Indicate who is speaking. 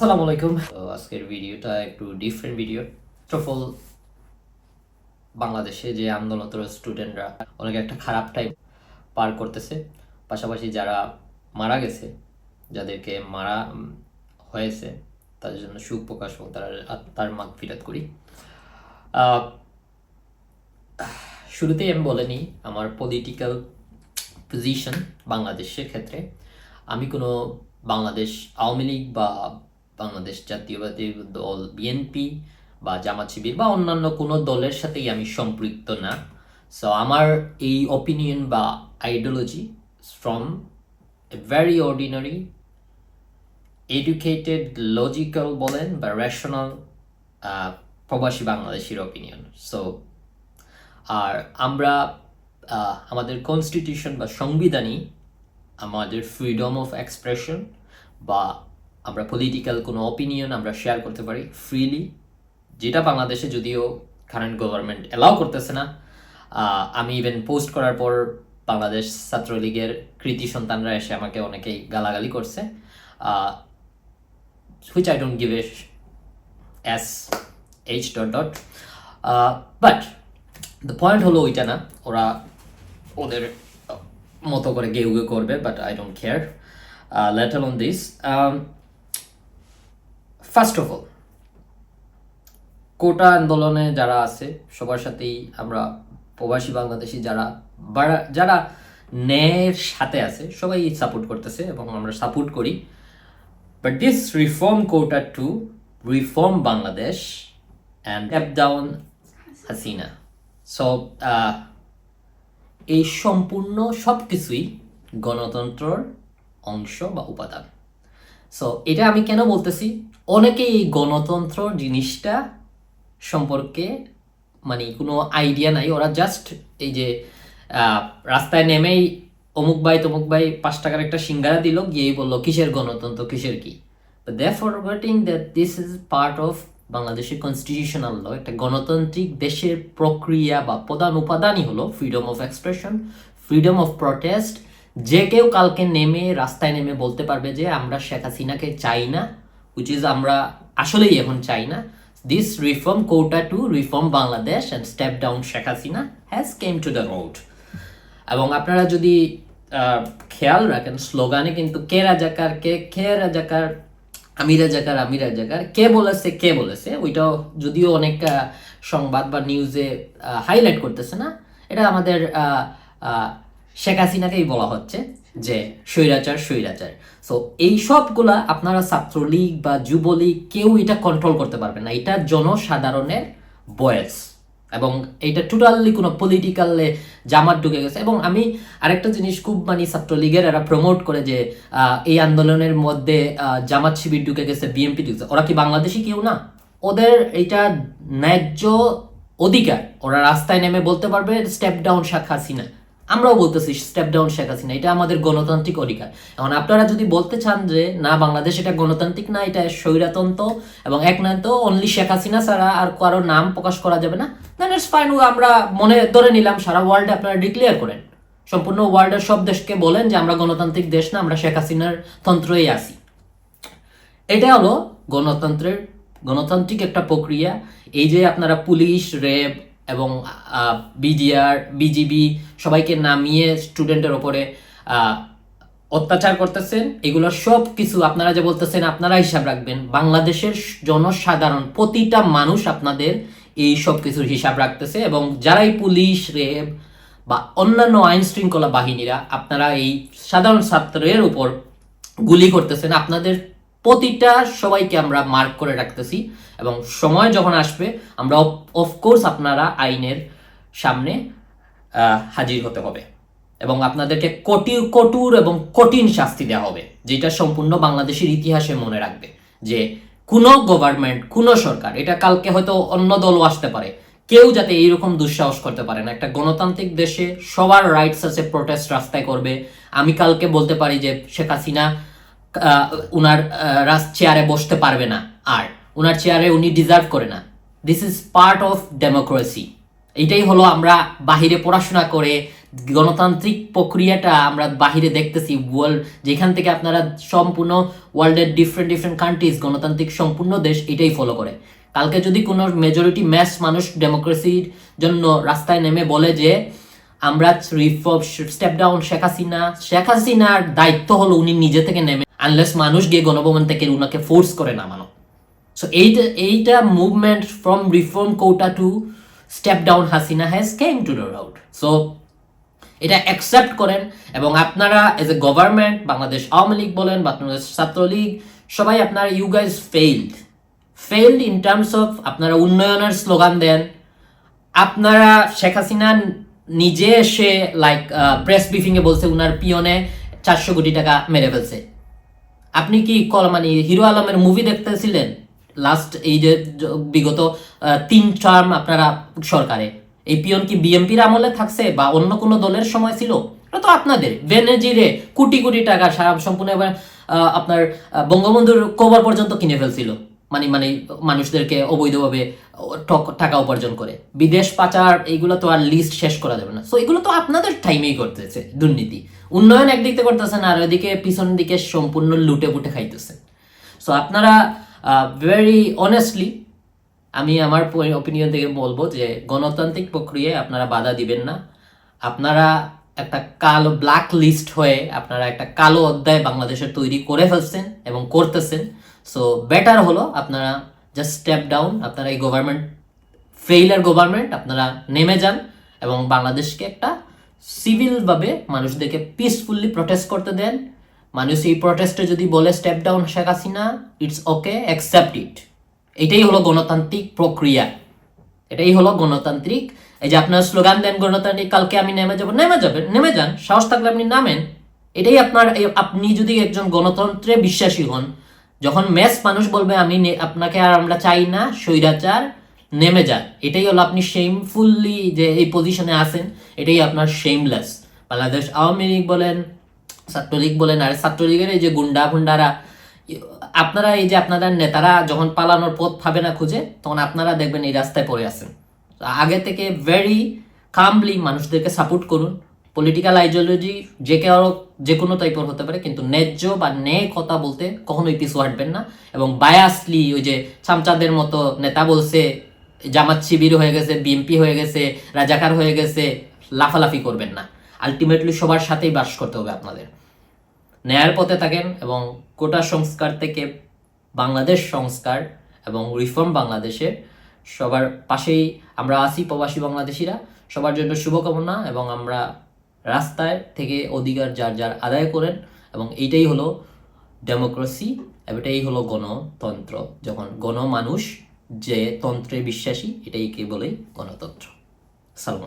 Speaker 1: আসসালামু আলাইকুম। আজকের ভিডিওটা একটু ডিফারেন্ট ভিডিও অল বাংলাদেশে যে আন্দোলনরত স্টুডেন্টরা অনেক একটা খারাপ টাইম পার করতেছে। পাশাপাশি যারা মারা গেছে, যাদেরকে মারা হয়েছে, তাদের জন্য সুখ প্রকাশ এবং তার তার মাগ ফিরাত করি। শুরুতেই আমি বলে নিই, আমার পলিটিক্যাল পজিশন বাংলাদেশের ক্ষেত্রে। আমি কোনো বাংলাদেশ আওয়ামী লীগ বা বাংলাদেশ জাতীয়বাদী দল বিএনপি বা জামাত শিবির বা অন্যান্য কোনো দলের সাথেই আমি সম্পৃক্ত না। সো আমার এই অপিনিয়ন বা ideology from a very ordinary educated logical বলেন বা রেশনাল প্রবাসী বাংলাদেশির অপিনিয়ন সো আর আমরা আমাদের কনস্টিটিউশন বা সংবিধানই আমাদের ফ্রিডম অফ এক্সপ্রেশন বা আমরা পলিটিক্যাল কোনো অপিনিয়ন আমরা শেয়ার করতে পারি ফ্রিলি যেটা বাংলাদেশে যদিও কারেন্ট গভর্নমেন্ট অ্যালাউ করতেছে না আমি ইভেন পোস্ট করার পর বাংলাদেশ ছাত্রলীগের কৃতি সন্তানরা এসে আমাকে অনেকেই গালাগালি করছে which I don't give a S H dot dot but the point হলো ওইটা না, ওরা ওদের মতো করে গেউ গেউ করবে but I don't care let on this first of all quota আন্দোলনে যারা আছে, সবার সাথেই আমরা প্রবাসী বাংলাদেশি যারা যারা ন্যায়ের সাথে আছে, সবাই সাপোর্ট করতেছে এবং আমরা সাপোর্ট করি। But this reform quota to reform Bangladesh and up down Hasina so এই সম্পূর্ণ সব কিছুই গণতন্ত্রর অংশ বা উপাদান। সো এটা আমি কেন বলতেছি? অনেকে এই গণতন্ত্র জিনিসটা সম্পর্কে মানে কোনো আইডিয়া নাই। ওরা জাস্ট এই যে রাস্তায় নেমেই অমুক ভাই তমুক ভাই পাঁচ টাকার একটা সিঙ্গারা দিল, গিয়েই বলল, কিসের গণতন্ত্র? কিসের কি? They forgetting that this is part of বাংলাদেশের কনস্টিটিউশনাল ল একটা গণতান্ত্রিক দেশের প্রক্রিয়া বা প্রধান উপাদানই হলো freedom of expression freedom of protest যে কেউ কালকে নেমে, রাস্তায় নেমে বলতে পারবে যে, আমরা শেখ হাসিনাকে চাই না। উইচ ইজ আমরা আসলেই এখন চাই না। This reform quota to reform Bangladesh and step down Sheikh Hasina has come to the road এবং আপনারা যদি খেয়াল রাখেন, স্লোগানে কিন্তু কে রাজাকার, কে কে রাজাকার আমি রাজাকার আমি রাজাকার, কে বলেছে কে বলেছে, ওইটাও যদিও অনেক সংবাদ বা নিউজে হাইলাইট করতেছে না, এটা আমাদের শেখ হাসিনাকেই বলা হচ্ছে। যে স্বৈরাচার স্বৈরাচার। সো এই সবগুলা আপনারা ছাত্রলীগ বা যুবলীগ কেউ এটা কন্ট্রোল করতে পারবে না। এটা জনসাধারণের বয়েস। এবং এইটা টোটালি কোনো পলিটিক্যালে জামাত ঢুকে গেছে। এবং আমি আরেকটা জিনিস খুব মানে ছাত্রলীগের এরা প্রমোট করে যে এই আন্দোলনের মধ্যে জামাত শিবির ঢুকে গেছে বিএনপি ঢুকে গেছে। ওরা কি বাংলাদেশি কেউ না? ওদের এটা ন্যায্য অধিকার। ওরা রাস্তায় নেমে বলতে পারবে স্টেপ ডাউন শেখ হাসিনা আমরাও বলতেছি স্টেপ ডাউন শেখ হাসিনা, এটা আমাদের গণতান্ত্রিক অধিকার। এখন আপনারা যদি বলতে চান যে, না, বাংলাদেশ এটা গণতান্ত্রিক না, এটা স্বৈরাতন্ত্র এবং এক না, তো অনলি শেখ হাসিনা ছাড়া আর কারও নাম প্রকাশ করা যাবে না। দেন ইটস ফাইন আমরা মনে ধরে নিলাম, সারা ওয়ার্ল্ডে আপনারা ডিক্লেয়ার করেন। সম্পূর্ণ ওয়ার্ল্ডের সব দেশকে বলেন যে, আমরা গণতান্ত্রিক দেশ না, আমরা শেখ হাসিনার তন্ত্রই আছি। এটা হলো গণতন্ত্রের, গণতান্ত্রিক একটা প্রক্রিয়া। এই যে আপনারা পুলিশ র্যাব এবং বিডিআর বিজিবি সবাইকে নামিয়ে স্টুডেন্টের ওপরে অত্যাচার করতেছেন। এগুলোর সব কিছু আপনারা যে বলতেছেন আপনারা হিসাব রাখবেন। বাংলাদেশের জনসাধারণ, প্রতিটা মানুষ আপনাদের এই সব কিছুর হিসাব রাখতেছে এবং যারাই পুলিশ রেব বা অন্যান্য আইন শৃঙ্খলা বাহিনীরা আপনারা এই সাধারণ ছাত্রের উপর গুলি করতেছেন, আপনাদের প্রতিটা সবাইকে আমরা মার্ক করে রাখতেছি এবং সময় যখন আসবে, আমরা অফকোর্স আপনারা আইনের সামনে হাজির হতে হবে এবং আপনাদেরকে কঠিন কঠোর এবং কঠিন শাস্তি দেওয়া হবে, যেটা সম্পূর্ণ বাংলাদেশের ইতিহাসে মনে রাখবে যে কোনো গভর্নমেন্ট কোনো সরকার, এটা কালকে হয়তো অন্য দলও আসতে পারে, কেউ যাতে এইরকম দুঃসাহস করতে পারে না। একটা গণতান্ত্রিক দেশে সবার রাইটস আছে প্রোটেস্ট রাস্তায় করবে। আমি কালকে বলতে পারি যে শেখ হাসিনা রাস চেয়ারে বসতে পারবে না। আর উনার চেয়ারে উনি ডিজার্ভ করে না। This is part of democracy এটাই হলো আমরা বাহিরে পড়াশোনা করে গণতান্ত্রিক প্রক্রিয়াটা আমরা বাহিরে দেখতেছি। ওয়ার্ল্ড যেখান থেকে আপনারা সম্পূর্ণ ওয়ার্ল্ডের ডিফারেন্ট ডিফারেন্ট কান্ট্রিজ গণতান্ত্রিক সম্পূর্ণ দেশ, এটাই ফলো করে। কালকে যদি কোনো মেজরিটি ম্যাস মানুষ ডেমোক্রেসির জন্য রাস্তায় নেমে বলে যে, আমরা reform step down Sheikh Hasina. Sheikh হাসিনার দায়িত্ব হলো উনি নিজে থেকে নেমে আনলেস মানুষ গিয়ে গণভবন থেকে উনাকে ফোর্স করে নামানো। সো এইটা এইটা movement from reform quota to step down Hasina has come to the route so এটা অ্যাকসেপ্ট করেন এবং আপনারা as a government Bangladesh Awami League বলেন বাংলাদেশ ছাত্রলীগ, সবাই আপনারা you guys failed failed in terms of আপনারা উন্নয়নের স্লোগান দেন। আপনারা শেখ হাসিনা নিজে এসে লাইক প্রেস ব্রিফিংয়ে বলছে উনার পিয়নে চারশো কোটি টাকা মেরে ফেলছে। আপনি কি কল মানে হিরো আলমের মুভি দেখতেছিলেন? লাস্ট এই যে বিগত তিন টার্ম আপনারা সরকারে। এই পিয়ন কি বিএমপির আমলে থাকছে বা অন্য কোনো দলের সময় ছিল? তো আপনাদের। ভেনেজিরে কোটি কোটি টাকা সারা সম্পূর্ণ আপনার বঙ্গবন্ধুর কবর পর্যন্ত কিনে ফেলছিল। মানে মানে মানুষদেরকে অবৈধভাবে টাকা উপার্জন করে। বিদেশ পাচার, এইগুলো তো আর লিস্ট শেষ করা যাবে না। সো এগুলো তো আপনাদের টাইমেই করতেছে, দুর্নীতি। উন্নয়ন একদিকে করতেছেন, আর ওইদিকে পিছন দিকে সম্পূর্ণ লুটে পুটে খাইতেছেন সো আপনারা ভেরি অনেস্টলি আমি আমার অপিনিয়ন থেকে বলব যে, গণতান্ত্রিক প্রক্রিয়ায় আপনারা বাধা দিবেন না। আপনারা একটা কালো ব্ল্যাক লিস্ট হয়ে আপনারা একটা কালো অধ্যায় বাংলাদেশের তৈরি করে ফেলছেন এবং করতেছেন। সো বেটার হলো আপনারা জাস্ট স্টেপ ডাউন আপনারা এই গভর্নমেন্ট ফেইলার গভর্নমেন্ট আপনারা নেমে যান এবং বাংলাদেশকে একটা সিভিলভাবে মানুষদেরকে পিসফুল্লি প্রটেস্ট করতে দেন। মানুষ এই প্রটেস্টে যদি বলে step down Sheikh Hasina it's okay accept it এটাই হলো গণতান্ত্রিক প্রক্রিয়া। এটাই হলো গণতান্ত্রিক। এই যে আপনার স্লোগান দেন গণতান্ত্রিক, কালকে আমি নেমে যাব, নেমে যাবেন, নেমে যান, সাহস থাকলে আপনি নামেন। এটাই আপনার আপনি যদি একজন গণতন্ত্রে বিশ্বাসী হন যখন মেস মানুষ বলবে, আমি আপনাকে আর আমরা চাই না, স্বৈরাচার নেমে যান এটাই হলো আপনি শেমফুললি যে এই পজিশনে আছেন, এটাই আপনার শেমলেস বাংলাদেশ আওয়ামী লীগ বলেন, ছাত্রলীগ বলেন, আর ছাত্রলীগের এই যে গুন্ডা ফুন্ডারা আপনারা এই যে আপনাদের নেতারা যখন পালানোর পথ পাবে না খুঁজে, তখন আপনারা দেখবেন এই রাস্তায় পড়ে আছেন। আগে থেকে ভেরি কামলি মানুষদেরকে সাপোর্ট করুন। পলিটিক্যাল আইডিওলজি যে কেউ যে কোনো টাইপের হতে পারে, কিন্তু ন্যায্য বা ন্যায় কথা বলতে কখনোই পিছু হাঁটবেন না। এবং বায়াসলি ওই যে চামচাদের মতো নেতা বলছে, জামাত শিবির হয়ে গেছে বিএমপি হয়ে গেছে, রাজাকার হয়ে গেছে, লাফালাফি করবেন না। আলটিমেটলি সবার সাথেই বাস করতে হবে আপনাদের। ন্যায়ের পথে থাকেন এবং কোটা সংস্কার থেকে বাংলাদেশ সংস্কার এবং রিফর্ম বাংলাদেশের সবার পাশেই আমরা আছি প্রবাসী বাংলাদেশিরা। সবার জন্য শুভকামনা এবং আমরা রাস্তায় থেকে অধিকার যার যার আদায় করেন এবং এইটাই হলো ডেমোক্রেসি এটাই হলো গণতন্ত্র। যখন গণমানুষ যে তন্ত্রে বিশ্বাসী, এটাই কে বলে গণতন্ত্র। সালাম